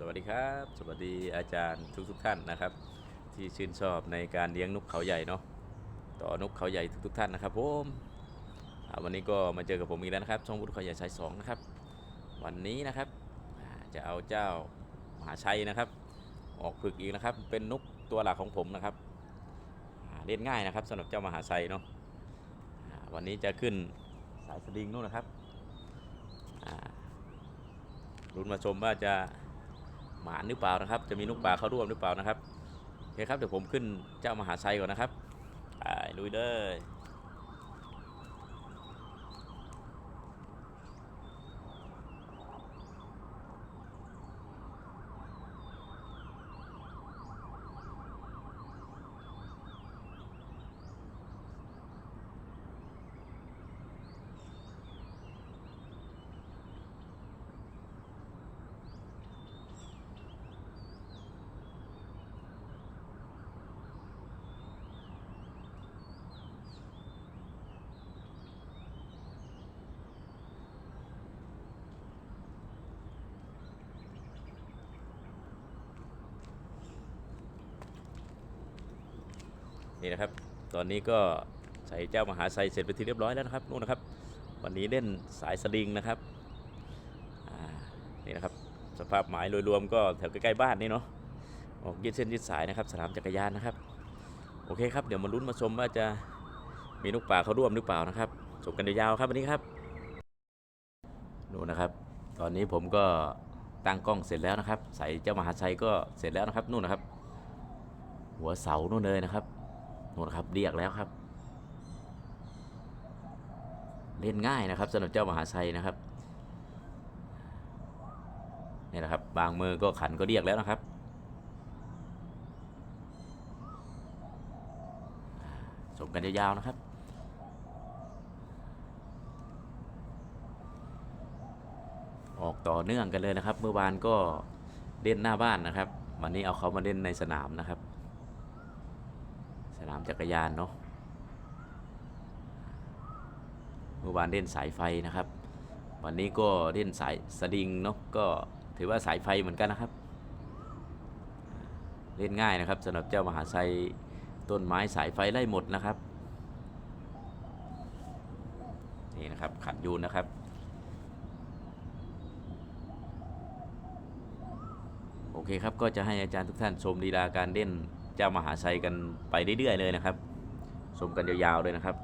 สวัสดีครับ สวัสดีอาจารย์ทุกทุกๆท่านนะครับ ที่ชื่นชอบในการเลี้ยงนกเขาใหญ่เนาะต่อนกเขาใหญ่ทุกทุกๆท่านนะครับผมวันนี้ก็มาเจอกับผมอีกแล้วนะครับช่องบุญเขาใหญ่สายสองนะครับ วันนี้นะครับจะเอาเจ้ามหาชัยนะครับ ออกฝึกอีกนะครับ เป็นนกตัวหลักของผมนะครับเล่นง่ายนะครับสำหรับเจ้ามหาชัยเนาะวันนี้จะขึ้นสายสลิงนู่นนะครับอ่าลุ้นมาชมว่าจะ หมานหรือเปล่านะครับ จะมีนกป่าเข้าร่วมหรือเปล่านะครับโอเคครับเดี๋ยวผมขึ้นเจ้ามหาไซก่อนนะครับไปลุยเลย นี่นะครับ ตอนนี้ก็ใส่เจ้ามหาชัยเสร็จไปที่เรียบร้อยแล้วนะครับนู่นนะครับ วันนี้เล่นสายสลิงนะครับนี่นะครับสภาพหมายโดยรวมก็แถวใกล้ๆบ้านนี่เนาะออกยืดเส้นยืดสายนะครับสนามจักรยานนะครับ โอเคครับเดี๋ยวมาลุ้นมาชมว่าจะมีนกป่าเขาร่วมหรือเปล่านะครับชมกันยาวๆครับวันนี้ครับดูนะครับ ตอนนี้ผมก็ตั้งกล้องเสร็จแล้วนะครับ ใส่เจ้ามหาชัยก็เสร็จแล้วนะครับนู่นนะครับ หัวเสานู่นเลยนะครับ นู่นครับเรียกแล้วครับ เล่นง่ายนะครับสำหรับเจ้ามหาชัยนะครับนี่นะครับ บางมือก็ขันก็เรียกแล้วนะครับชมกันยาวๆนะครับออกต่อเนื่องกันเลยนะครับ เมื่อวานก็เล่นหน้าบ้านนะครับ วันนี้เอาเขามาเล่นในสนามนะครับ สนามจักรยานเนาะเมื่อวานเล่นสายไฟนะครับ วันนี้ก็เล่นสายสลิงเนาะก็ถือว่าสายไฟเหมือนกันนะครับ เล่นง่ายนะครับสำหรับเจ้ามหาชัยต้นไม้สายไฟไล่หมดนะครับนี่นะครับขัดยูนนะครับโอเคครับ ก็จะให้อาจารย์ทุกท่านชมลีลาการเล่น เจ้ามหาชัยกันไปเรื่อยๆเลยนะครับ ชมกันยาวๆเลยนะครับ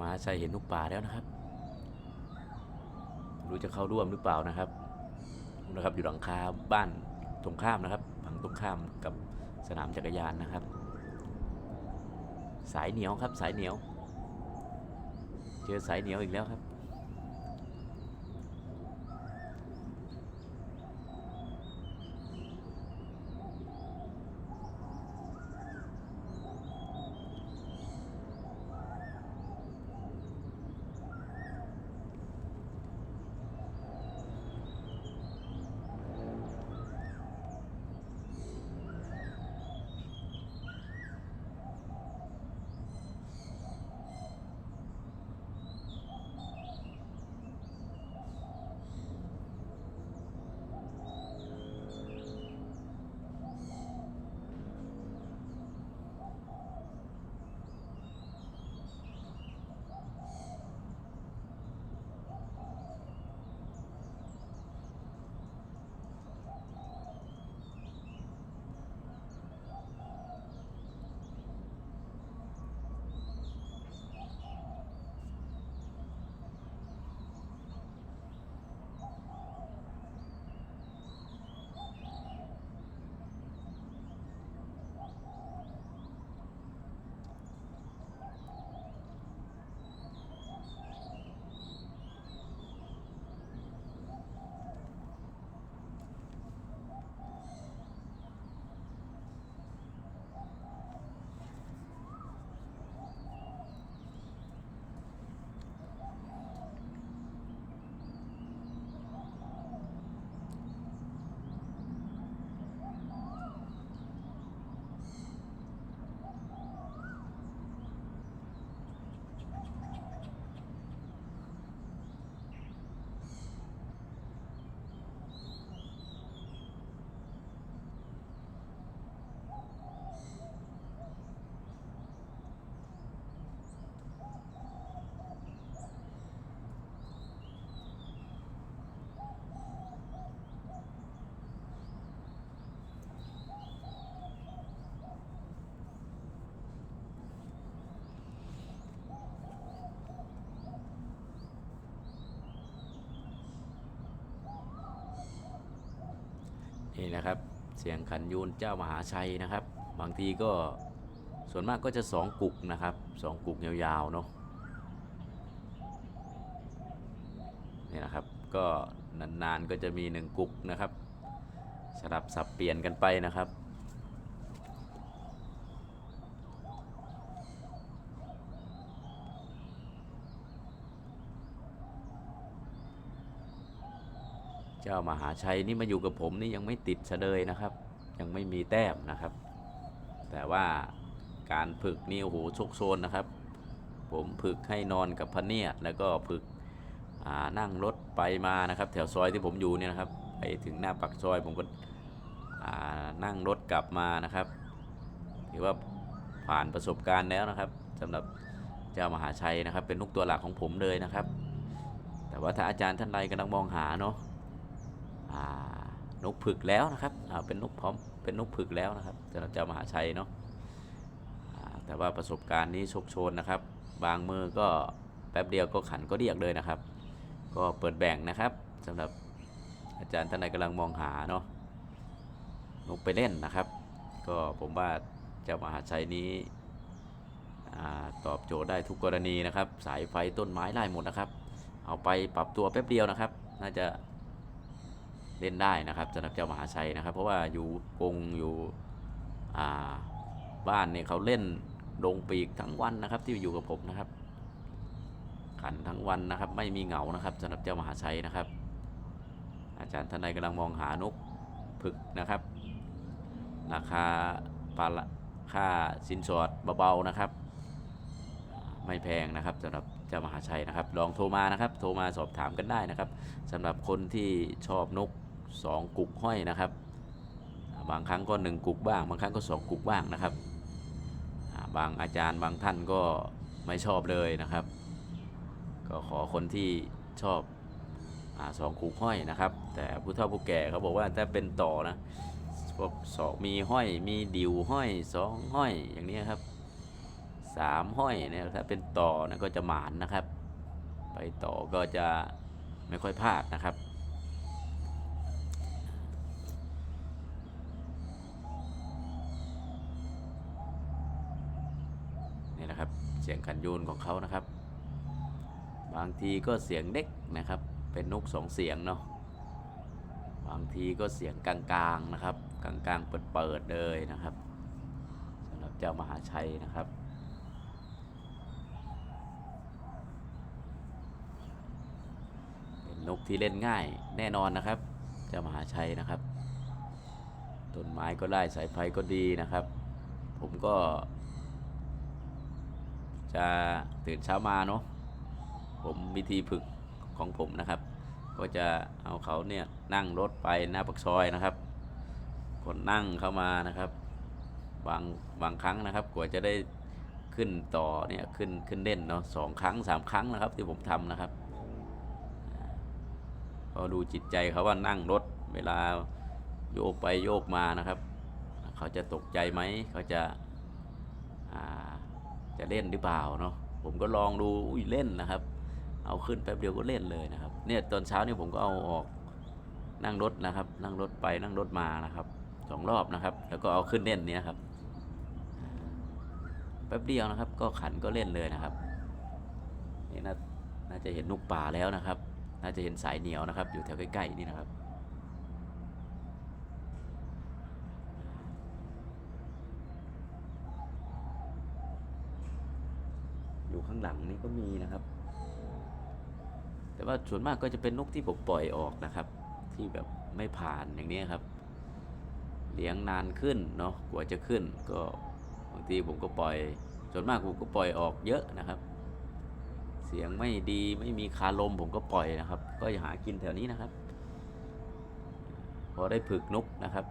มหาชัยเห็นนกป่าแล้วนะครับรู้จะเข้าร่วมหรือเปล่านะครับนะครับอยู่หลังคาบ้านตรงข้ามนะครับฝั่งตรงข้ามกับสนามจักรยานนะครับ สายเหนียวครับสายเหนียว เจอสายเหนียวอีกแล้วครับ นี่นะครับ เสียงขันยูนเจ้ามหาชัยนะครับ บางทีก็ส่วนมากก็จะสองกุกนะครับสองกุกยาวๆเนาะนี่นะครับก็นานๆก็จะมีหนึ่งกุกนะครับสลับสับเปลี่ยนกันไปนะครับ จ้ามหาชัยนี่มาอยู่กับผมนี่ยังไม่ติดเสะเลยนะครับ ยังไม่มีแต้มนะครับ แต่ว่าการฝึกนี่โอ้โหโชกโซนนะครับ ผมฝึกให้นอนกับพะเนียดแล้วก็ฝึกนั่งรถไปมานะครับ แถวซอยที่ผมอยู่เนี่ยนะครับไปถึงหน้าปากซอยผมก็นั่งรถกลับมานะครับถือว่าผ่านประสบการณ์แล้วนะครับสำหรับเจ้ามหาชัยนะครับ เป็นลูกตัวหลักของผมเลยนะครับ แต่ว่าถ้าอาจารย์ท่านใดกำลังมองหาเนาะ นกผึกแล้วนะครับเป็นนกพร้อมเป็นนกผึกแล้วนะครับสำหรับเจ้ามหาชัยเนาะแต่ว่าประสบการณ์นี้โชคโชนนะครับ บางมือก็แป๊บเดียวก็ขันก็เรียกเลยนะครับ ก็เปิดแบ่งนะครับสำหรับอาจารย์ท่านใดกำลังมองหาเนาะนกไปเล่นนะครับ ก็ผมว่าเจ้ามหาชัยนี้ตอบโจทย์ได้ทุกกรณีนะครับ สายไฟต้นไม้ไล่หมดนะครับ เอาไปปรับตัวแป๊บเดียวนะครับ น่าจะ เล่นได้นะครับสำหรับเจ้ามหาชัยนะครับ เพราะว่าอยู่กรงอยู่บ้านเนี่ยเขาเล่นลงปีกทั้งวันนะครับ ที่อยู่กับผมนะครับ ขันทั้งวันนะครับ ไม่มีเหงานะครับสำหรับเจ้ามหาชัยนะครับ อาจารย์ท่านใดกำลังมองหานกผึกนะครับ ราคาปลาค่าสินสอดเบาๆนะครับ ไม่แพงนะครับสำหรับเจ้ามหาชัยนะครับ ลองโทรมานะครับ โทรมาสอบถามกันได้นะครับสำหรับคนที่ชอบนก สองกุกห้อยนะครับ บางครั้งก็หนึ่งกุกบ้าง บางครั้งก็สองกุกบ้างนะครับ บางอาจารย์บางท่านก็ไม่ชอบเลยนะครับ ก็ขอคนที่ชอบอสองกุกห้อยนะครับ แต่ผู้เฒ่าผู้แก่เขาบอกว่าถ้าเป็นต่อนะพวกสองมีห้อยมีดิวห้อยสองห้อยอย่างนี้ครับสามห้อยเนี่ยถ้าเป็นต่อนะก็จะหมานนะครับ ไปต่อก็จะไม่ค่อยพลาดนะครับ นี่นะครับ ยูนของเขานะครับ บางทีก็เสียงเล็กนะครับ เป็นนกสองเสียงเนาะบางทีก็เสียงกลางๆนะครับ กลางๆเปิดๆเลยนะครับสำหรับเจ้ามหาชัยนะครับเป็นนกที่เล่นง่ายแน่นอนนะครับ เจ้ามหาชัยนะครับ ต้นไม้ก็ได้สายไฟก็ดีนะครับ ผมก็ จะตื่นเช้ามาเนาะผมวิธีฝึกของผมนะครับ ก็จะเอาเขาเนี่ยนั่งรถไปหน้าปากซอยนะครับคนนั่งเข้ามานะครับ บางบางครั้งนะครับ กว่าจะได้ขึ้นต่อเนี่ยขึ้นขึ้นเล่นเนาะสองครั้งสามครั้งนะครับ ที่ผมทำนะครับก็ดูจิตใจเขาว่านั่งรถเวลาโยกไปโยกมานะครับ เขาจะตกใจไหมเขาจะอ่า จะเล่นหรือเปล่าเนาะผมก็ลองดูอุ้ยเล่นนะครับ เอาขึ้นแป๊บเดียวก็เล่นเลยนะครับ เนี่ยตอนเช้านี่ผมก็เอาออกนั่งรถนะครับ นั่งรถไปนั่งรถมานะครับสองรอบนะครับ แล้วก็เอาขึ้นเล่นเนี้ยครับแป๊บเดียวนะครับ ก็ขันก็เล่นเลยนะครับนี่น่าน่าจะเห็นนกป่าแล้วนะครับ น่าจะเห็นสายเหนียวนะครับ อยู่แถวใกล้ๆนี่นะครับ ข้างหลังนี่ก็มีนะครับ แต่ว่าส่วนมากก็จะเป็นนกที่ผมปล่อยออกนะครับ ที่แบบไม่ผ่านอย่างนี้ครับ เลี้ยงนานขึ้นเนาะกว่าจะขึ้น ก็บางทีผมก็ปล่อย ส่วนมากผมก็ปล่อยออกเยอะนะครับ เสียงไม่ดีไม่มีคาลมผมก็ปล่อยนะครับ ก็อย่าหากินแถวนี้นะครับ พอได้ฝึกนกนะครับ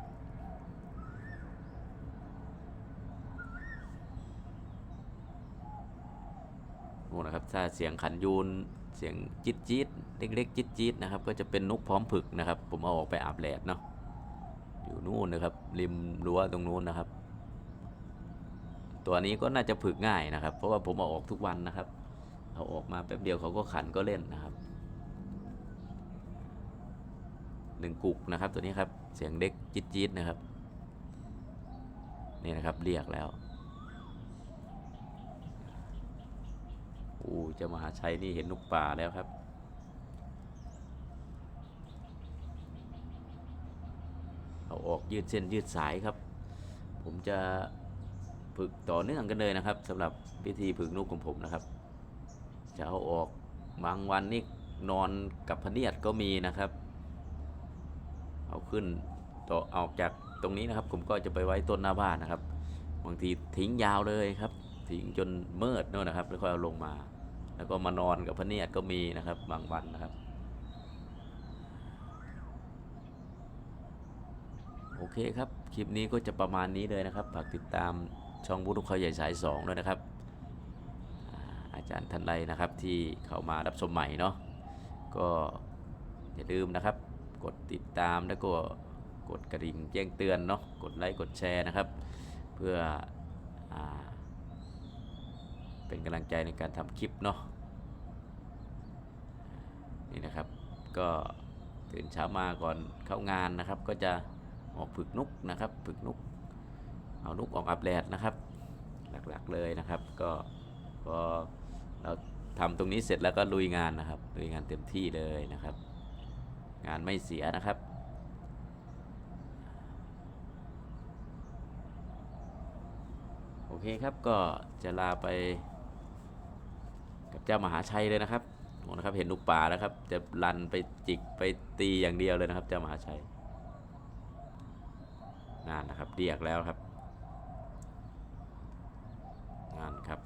โอ้นะครับถ้าเสียงขันยูนเสียงจี๊ดจี๊ดเล็กๆจี๊ดจี๊ดนะครับ ก็จะเป็นนกพร้อมผึกนะครับ ผมเอาออกไปอาบแดดเนาะอยู่นู่นนะครับ ริมรั้วตรงนู้นนะครับ ตัวนี้ก็น่าจะผึกง่ายนะครับ เพราะว่าผมเอาออกทุกวันนะครับ เอาออกมาแป๊บเดียวเขาก็ขันก็เล่นนะครับหนึ่งกุกนะครับ ตัวนี้ครับเสียงเด็กจี๊ดจี๊ดนะครับนี่นะครับเรียกแล้ว โอ้จะมหาชัยนี่เห็นนกป่าแล้วครับ เอาออกยืดเส้นยืดสายครับ ผมจะฝึกต่อเนื่องกันเลยนะครับสำหรับพิธีฝึกนกของผมนะครับ จะเอาออกบางวันนี่นอนกับพเนียดก็มีนะครับ เอาขึ้นต่อออกจากตรงนี้นะครับ ผมก็จะไปไว้ต้นหน้าบ้านนะครับบางทีทิ้งยาวเลยครับ ทิ้งจนเมืดโน่นนะครับ แล้วค่อยเอาลงมา แล้วก็มานอนกับพระเนียดก็มีนะครับ บางวันนะครับ โอเคครับ คลิปนี้ก็จะประมาณนี้เลยนะครับฝากติดตามช่องบุรุษเขาใหญ่สายสองด้วยนะครับ อาจารย์ท่านใดนะครับที่เข้ามารับชมใหม่เนาะก็อย่าลืมนะครับ กดติดตามแล้วก็กดกระดิ่งแจ้งเตือนเนาะกดไลค์กดแชร์นะครับ เพื่ออเป็นกำลังใจในการทำคลิปเนาะ นี่นะครับ ก็ตื่นเช้ามาก่อนเข้างานนะครับ ก็จะออกฝึกนุกนะครับ ฝึกนุก เอานุกออกอับแดดนะครับ หลักๆเลยนะครับ ก็พอเราทำตรงนี้เสร็จแล้วก็ลุยงานนะครับ ลุยงานเต็มที่เลยนะครับ งานไม่เสียนะครับโอเคครับก็จะลาไปกับเจ้ามหาชัยเลยนะครับ นะครับเห็นลูกป่าแล้วครับ จะลันไปจิกไปตีอย่างเดียวเลยนะครับ เจ้ามหาชัยนานนะครับเรียกแล้วครับงานครับ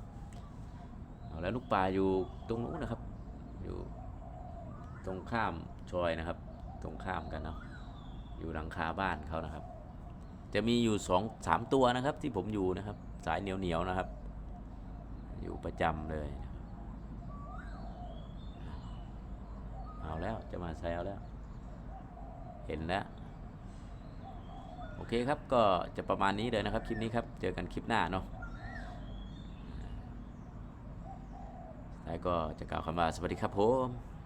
เอาแล้วลูกป่าอยู่ตรงนู้นนะครับ อยู่ตรงข้ามชอยนะครับ ตรงข้ามกันเนาะอยู่หลังคาบ้านเขานะครับ จะมีอยู่สองสามตัวนะครับที่ผมอยู่นะครับ สายเหนียวเหนียวๆนะครับ อยู่ประจำเลย เอาแล้วจะมาแซวแล้ว เห็นแล้ว โอเคครับก็จะประมาณนี้เลยนะครับคลิปนี้ครับ เจอกันคลิปหน้าเนาะแล้วก็จะกล่าวคำว่าสวัสดีครับผม